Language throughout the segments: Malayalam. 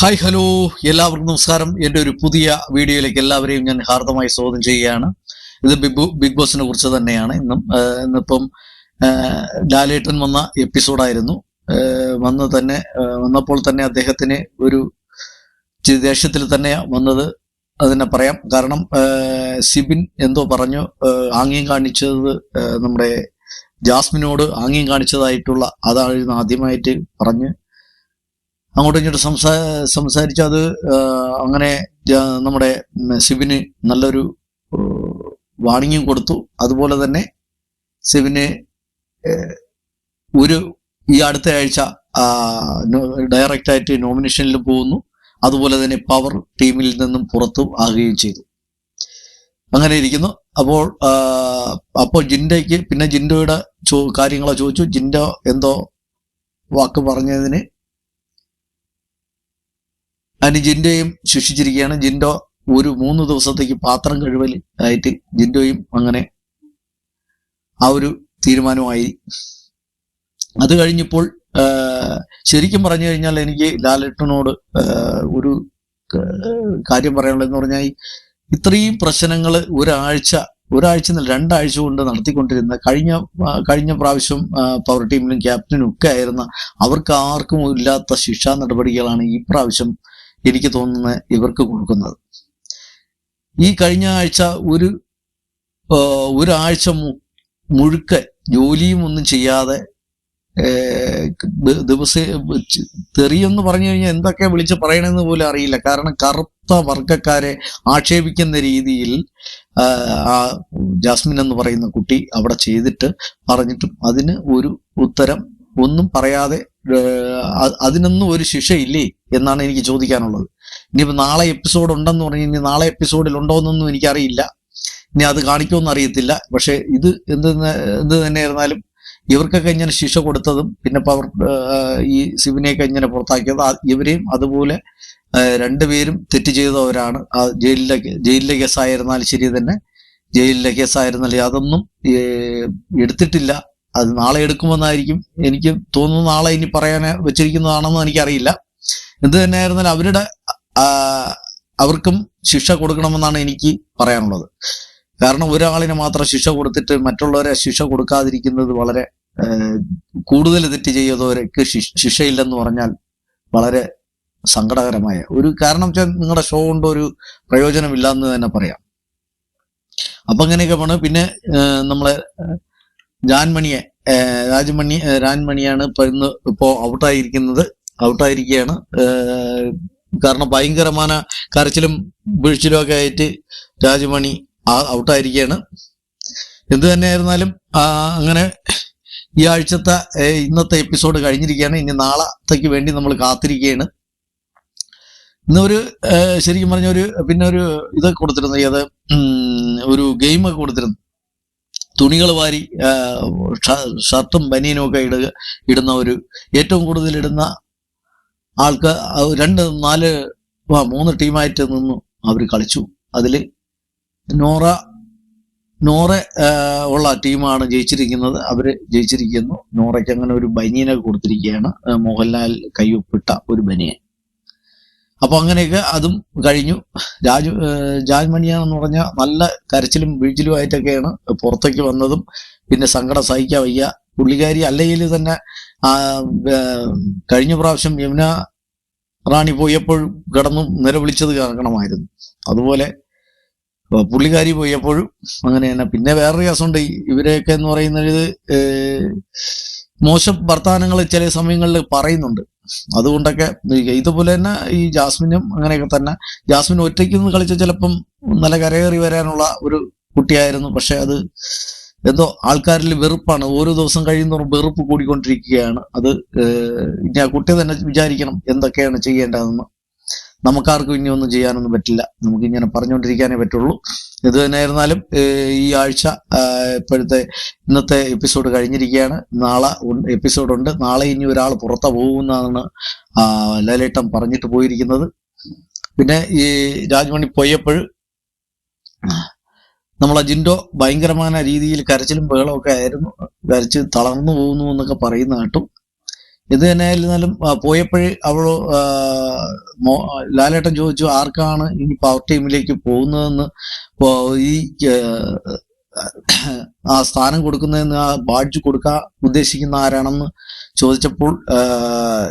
Hi hello. എല്ലാവർക്കും നമസ്കാരം. എന്റെ ഒരു പുതിയ വീഡിയോയിലേക്ക് എല്ലാവരെയും ഞാൻ ഹാർദമായി സ്വാഗതം ചെയ്യുകയാണ്. ഇത് ബിഗ് ബിഗ് ബോസിനെ കുറിച്ച് തന്നെയാണ് ഇന്നും. ഇന്നിപ്പം ലാലേട്ടൻ വന്ന എപ്പിസോഡായിരുന്നു. വന്ന് തന്നെ വന്നപ്പോൾ തന്നെ അദ്ദേഹത്തിന് ഒരു ദേഷ്യത്തിൽ തന്നെ വന്നത് അതിനെ പറയാം. കാരണം സിബിൻ എന്തോ പറഞ്ഞു ആംഗ്യം കാണിച്ചത് നമ്മുടെ ജാസ്മിനോട് ആംഗ്യം കാണിച്ചതായിട്ടുള്ള അതായിരുന്നു ആദ്യമായിട്ട് പറഞ്ഞ് അങ്ങോട്ടും ഇങ്ങോട്ടും സംസാ സംസാരിച്ച് അത് അങ്ങനെ നമ്മുടെ സിബിന് നല്ലൊരു വാണിംഗും കൊടുത്തു. അതുപോലെ തന്നെ സിബിന് ഒരു ഈ അടുത്ത ആഴ്ച ഡയറക്റ്റ് ആയിട്ട് നോമിനേഷനിൽ പോകുന്നു. അതുപോലെ തന്നെ പവർ ടീമിൽ നിന്നും പുറത്തു ആകുകയും ചെയ്തു. അങ്ങനെ ഇരിക്കുന്നു. അപ്പോൾ അപ്പോൾ ജിൻഡയ്ക്ക് പിന്നെ ജിൻഡോയുടെ കാര്യങ്ങളോ ചോദിച്ചു. ജിൻഡോ എന്തോ വാക്ക് പറഞ്ഞതിന് അതിന് ജിൻഡോയും ശിക്ഷിച്ചിരിക്കുകയാണ്. ജിൻഡോ ഒരു മൂന്ന് ദിവസത്തേക്ക് പാത്രം കഴിവൽ ആയിട്ട് ജിൻഡോയും അങ്ങനെ ആ ഒരു തീരുമാനമായി അത് കഴിഞ്ഞപ്പോൾ ശരിക്കും പറഞ്ഞു കഴിഞ്ഞാൽ എനിക്ക് ലാലേട്ടനോട് ഒരു കാര്യം പറയാനുള്ളതെന്ന് പറഞ്ഞാൽ ഇത്രയും പ്രശ്നങ്ങൾ ഒരാഴ്ച ഒരാഴ്ച എന്നല്ല രണ്ടാഴ്ച കൊണ്ട് നടത്തിക്കൊണ്ടിരുന്ന കഴിഞ്ഞ കഴിഞ്ഞ പ്രാവശ്യം പവർ ടീമിലും ക്യാപ്റ്റനും ഒക്കെ ആയിരുന്ന അവർക്ക് ആർക്കും ഇല്ലാത്ത ശിക്ഷാ നടപടികളാണ് ഈ പ്രാവശ്യം എനിക്ക് തോന്നുന്നത് ഇവർക്ക് കൊടുക്കുന്നത്. ഈ കഴിഞ്ഞ ആഴ്ച ഒരു ഒരാഴ്ച മുഴുക്ക ജോലിയും ഒന്നും ചെയ്യാതെ ദിവസം തെറിയെന്ന് പറഞ്ഞു കഴിഞ്ഞാൽ എന്തൊക്കെ വിളിച്ച് പറയണമെന്ന് പോലും അറിയില്ല. കാരണം കറുത്ത വർഗക്കാരെ ആക്ഷേപിക്കുന്ന രീതിയിൽ ആ ജാസ്മിൻ എന്ന് പറയുന്ന കുട്ടി അവിടെ ചെയ്തിട്ട് പറഞ്ഞിട്ടും അതിന് ഒരു ഉത്തരം ഒന്നും പറയാതെ അതിനൊന്നും ഒരു ശിക്ഷയില്ലേ എന്നാണ് എനിക്ക് ചോദിക്കാനുള്ളത്. ഇനിയിപ്പോൾ നാളെ എപ്പിസോഡ് ഉണ്ടെന്ന് പറഞ്ഞു ഇനി നാളെ എപ്പിസോഡിൽ ഉണ്ടോ എന്നൊന്നും എനിക്കറിയില്ല. ഇനി അത് കാണിക്കുമെന്ന് അറിയത്തില്ല. പക്ഷേ ഇത് എന്ത് എന്ത് തന്നെയായിരുന്നാലും ഇവർക്കൊക്കെ ഇങ്ങനെ ശിക്ഷ കൊടുത്തതും പിന്നെ പവർ ഈ സിബിനെയൊക്കെ ഇങ്ങനെ പുറത്താക്കിയത് ഇവരെയും അതുപോലെ രണ്ടുപേരും തെറ്റ് ചെയ്തവരാണ്. ആ ജയിലിലെ ജയിലിലെ കേസായിരുന്നാലും ശരി തന്നെ ജയിലിലെ കേസായിരുന്നാലും അതൊന്നും എടുത്തിട്ടില്ല. അത് നാളെ എടുക്കുമെന്നായിരിക്കും എനിക്ക് തോന്നുന്നു നാളെ ഇനി പറയാൻ വെച്ചിരിക്കുന്നതാണെന്ന് എനിക്കറിയില്ല. എന്ത് തന്നെയായിരുന്നാലും അവരുടെ അവർക്കും ശിക്ഷ കൊടുക്കണമെന്നാണ് എനിക്ക് പറയാനുള്ളത്. കാരണം ഒരാളിനെ മാത്രം ശിക്ഷ കൊടുത്തിട്ട് മറ്റുള്ളവരെ ശിക്ഷ കൊടുക്കാതിരിക്കുന്നത് വളരെ കൂടുതൽ തെറ്റ് ചെയ്തവർക്ക് ശിക്ഷ- ശിക്ഷയില്ലെന്ന് പറഞ്ഞാൽ വളരെ സങ്കടകരമായ ഒരു കാരണം വെച്ചാൽ നിങ്ങളുടെ ഷോ കൊണ്ട് ഒരു പ്രയോജനമില്ല എന്ന് തന്നെ പറയാം. അപ്പൊ അങ്ങനെയൊക്കെ പോണ്. പിന്നെ നമ്മളെ ജാൻമണിയെ രാജ്മണി രാൻമണിയാണ് ഇന്ന് ഇപ്പോ ഔട്ടായിരിക്കുന്നത്. ഔട്ടായിരിക്കുകയാണ്. കാരണം ഭയങ്കരമായ കരച്ചിലും വീഴ്ചിലും ഒക്കെ ആയിട്ട് രാജമണി ഔട്ടായിരിക്കുകയാണ്. എന്തു തന്നെയായിരുന്നാലും അങ്ങനെ ഈ ആഴ്ചത്തെ ഇന്നത്തെ എപ്പിസോഡ് കഴിഞ്ഞിരിക്കുകയാണ്. ഇനി നാളത്തേക്ക് വേണ്ടി നമ്മൾ കാത്തിരിക്കുകയാണ്. ഇന്നൊരു ശരിക്കും പറഞ്ഞ ഒരു പിന്നെ ഒരു ഇത് കൊടുത്തിരുന്നു. അത് ഒരു ഗെയിം ഒക്കെ കൊടുത്തിരുന്നു. തുണികൾ വാരി ഷർട്ടും ബനിയനും ഒക്കെ ഇടുക ഇടുന്ന ഒരു ഏറ്റവും കൂടുതൽ ഇടുന്ന ആൾക്ക് രണ്ട് നാല് മൂന്ന് ടീമായിട്ട് നിന്നു അവർ കളിച്ചു. അതിൽ നോറ നോറ ഉള്ള ടീമാണ് ജയിച്ചിരിക്കുന്നത്. അവർ ജയിച്ചിരിക്കുന്നു. നോറയ്ക്ക് അങ്ങനെ ഒരു ബനിയനൊക്കെ കൊടുത്തിരിക്കുകയാണ്. മോഹൻലാൽ കയ്യൊപ്പിട്ട ഒരു ബനിയൻ. അപ്പൊ അങ്ങനെയൊക്കെ അതും കഴിഞ്ഞു. രാജു എന്ന് പറഞ്ഞ നല്ല കരച്ചിലും വീഴ്ചിലും ആയിട്ടൊക്കെയാണ് പുറത്തേക്ക് വന്നതും. പിന്നെ സങ്കടം സഹിക്കാൻ വയ്യ. പുള്ളിക്കാരി അല്ലെങ്കിൽ തന്നെ കഴിഞ്ഞ പ്രാവശ്യം യമുന റാണി പോയപ്പോഴും കിടന്നു നിലവിളിച്ചത് കാരണമായിരുന്നു. അതുപോലെ പുള്ളിക്കാരി പോയപ്പോഴും അങ്ങനെ തന്നെ. പിന്നെ വേറൊരു രസമുണ്ട്. ഇവരെയൊക്കെ എന്ന് പറയുന്നത് മോശം വർത്തമാനങ്ങൾ ചില സമയങ്ങളിൽ പറയുന്നുണ്ട്. അതുകൊണ്ടൊക്കെ ഇതുപോലെ തന്നെ ഈ ജാസ്മിനും അങ്ങനെയൊക്കെ തന്നെ. ജാസ്മിൻ ഒറ്റയ്ക്ക് നിന്ന് കളിച്ച ചിലപ്പം നല്ല കരകയറി വരാനുള്ള ഒരു കുട്ടിയായിരുന്നു. പക്ഷെ അത് എന്തോ ആൾക്കാരിൽ വെറുപ്പാണ്. ഓരോ ദിവസം കഴിയുന്നതോറും വെറുപ്പ് കൂടിക്കൊണ്ടിരിക്കുകയാണ്. അത് ഇനി ആ കുട്ടി തന്നെ വിചാരിക്കണം എന്തൊക്കെയാണ് ചെയ്യേണ്ടതെന്ന്. നമുക്കാർക്കും ഇനി ഒന്നും ചെയ്യാനൊന്നും പറ്റില്ല. നമുക്ക് ഇങ്ങനെ പറഞ്ഞുകൊണ്ടിരിക്കാനേ പറ്റുള്ളൂ. ഇത് തന്നെയായിരുന്നാലും ഈ ആഴ്ച ഇപ്പോഴത്തെ ഇന്നത്തെ എപ്പിസോഡ് കഴിഞ്ഞിരിക്കുകയാണ്. നാളെ എപ്പിസോഡ് ഉണ്ട് നാളെ ഇനി ഒരാൾ പുറത്തു പോകുമെന്നാണ് ലലേട്ടൻ പറഞ്ഞിട്ട് പോയിരിക്കുന്നത്. പിന്നെ ഈ രാജ്മണി പോയപ്പോൾ നമ്മളെ അജിൻഡോ ഭയങ്കരമായ രീതിയിൽ കരച്ചിലും ബഹളമൊക്കെ ആയിരുന്നു. കരച്ച് തളർന്നു പോകുന്നു എന്നൊക്കെ പറയുന്ന കേട്ടു. ഇത് തന്നെ ആയിരുന്നാലും പോയപ്പോഴേ അവൾ ലാലേട്ടൻ ചോദിച്ചു ആർക്കാണ് ഈ പവർ ടീമിലേക്ക് പോകുന്നതെന്ന്? ഈ ആ, സ്ഥാനം കൊടുക്കുന്നതെന്ന് ആ ബാഡ്ജ് കൊടുക്കാൻ ഉദ്ദേശിക്കുന്ന ആരാണെന്ന് ചോദിച്ചപ്പോൾ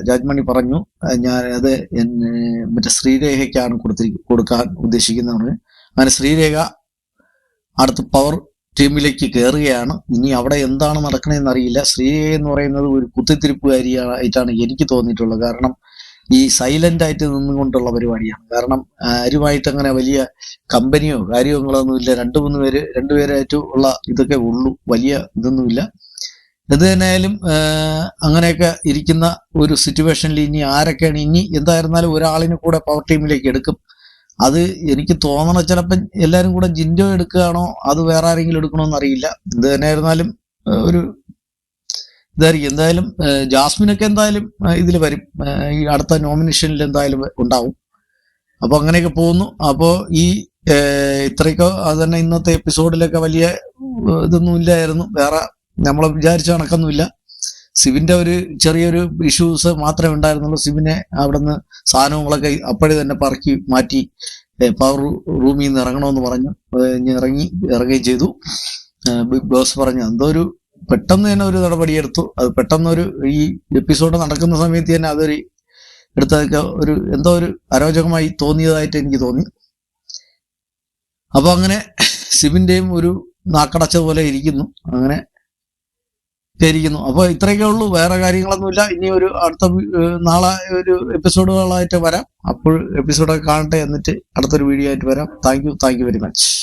ജാജ്മണി പറഞ്ഞു ഞാൻ അത് മറ്റേ ശ്രീരേഖയ്ക്കാണ് കൊടുത്തിരി കൊടുക്കാൻ ഉദ്ദേശിക്കുന്നതാണ് അങ്ങനെ ശ്രീരേഖ അടുത്ത് പവർ ടീമിലേക്ക് കയറുകയാണ് ഇനി അവിടെ എന്താണ് നടക്കണതെന്ന് അറിയില്ല ശ്രീയെ എന്ന് പറയുന്നത് ഒരു കുത്തിത്തിരിപ്പുകാരിയായിട്ടാണ് എനിക്ക് തോന്നിയിട്ടുള്ളത്. കാരണം ഈ സൈലന്റ് ആയിട്ട് നിന്നുകൊണ്ടുള്ള പരിപാടിയാണ്. കാരണം ആരുമായിട്ട് അങ്ങനെ വലിയ കമ്പനിയോ കാര്യങ്ങളൊന്നും ഇല്ല രണ്ടു മൂന്ന് പേര് രണ്ടുപേരായിട്ട് ഉള്ള ഇതൊക്കെ ഉള്ളൂ. വലിയ ഇതൊന്നുമില്ല. ഇത് തന്നെയായാലും അങ്ങനെയൊക്കെ ഇരിക്കുന്ന ഒരു സിറ്റുവേഷനിൽ ഇനി ആരൊക്കെയാണ്? ഇനി എന്തായിരുന്നാലും ഒരാളിനെ കൂടെ പവർ ടീമിലേക്ക് എടുക്കും. അത് എനിക്ക് തോന്നണ ചിലപ്പം എല്ലാവരും കൂടെ ജിൻഡോ എടുക്കുകയാണോ? അത് വേറെ ആരെങ്കിലും എടുക്കണോന്ന് അറിയില്ല. ഇത് തന്നെയായിരുന്നാലും ഒരു ഇതായിരിക്കും. എന്തായാലും ജാസ്മിനൊക്കെ എന്തായാലും ഇതിൽ വരും. ഈ അടുത്ത നോമിനേഷനിൽ എന്തായാലും ഉണ്ടാവും. അപ്പോൾ അങ്ങനെയൊക്കെ പോകുന്നു. അപ്പോൾ ഈ ഇത്രയൊക്കെ അത് തന്നെ ഇന്നത്തെ എപ്പിസോഡിലൊക്കെ വലിയ ഇതൊന്നും ഇല്ലായിരുന്നു. വേറെ നമ്മളെ വിചാരിച്ച കണക്കൊന്നുമില്ല. സിവിന്റെ ഒരു ചെറിയൊരു ഇഷ്യൂസ് മാത്രമേ ഉണ്ടായിരുന്നുള്ളൂ. സിവിനെ അവിടുന്ന് സാധനങ്ങളൊക്കെ അപ്പോഴേ തന്നെ പറക്കി മാറ്റി പവർ റൂമിൽ നിന്ന് ഇറങ്ങണമെന്ന് പറഞ്ഞു. ഇറങ്ങി ഇറങ്ങുകയും ചെയ്തു. ബിഗ് ബോസ് പറഞ്ഞു എന്തോ ഒരു പെട്ടെന്ന് തന്നെ ഒരു നടപടിയെടുത്തു അത് പെട്ടെന്ന് ഒരു ഈ എപ്പിസോഡ് നടക്കുന്ന സമയത്ത് തന്നെ അതൊരു എടുത്തതൊക്കെ ഒരു എന്തോ ഒരു അരോചകമായി തോന്നിയതായിട്ട് എനിക്ക് തോന്നി. അപ്പൊ അങ്ങനെ സിബിന്റെയും ഒരു നാക്കടച്ച പോലെ ഇരിക്കുന്നു. അങ്ങനെ ഒക്കെ ഇരിക്കുന്നു അപ്പൊ ഇത്രയൊക്കെ ഉള്ളൂ. വേറെ കാര്യങ്ങളൊന്നുമില്ല. ഇനി ഒരു അടുത്ത നാളെ ഒരു എപ്പിസോഡുകളായിട്ട് വരാം. അപ്പോൾ എപ്പിസോഡൊക്കെ കാണട്ടെ എന്നിട്ട് അടുത്തൊരു വീഡിയോ ആയിട്ട് വരാം. Thank you. Thank you very much.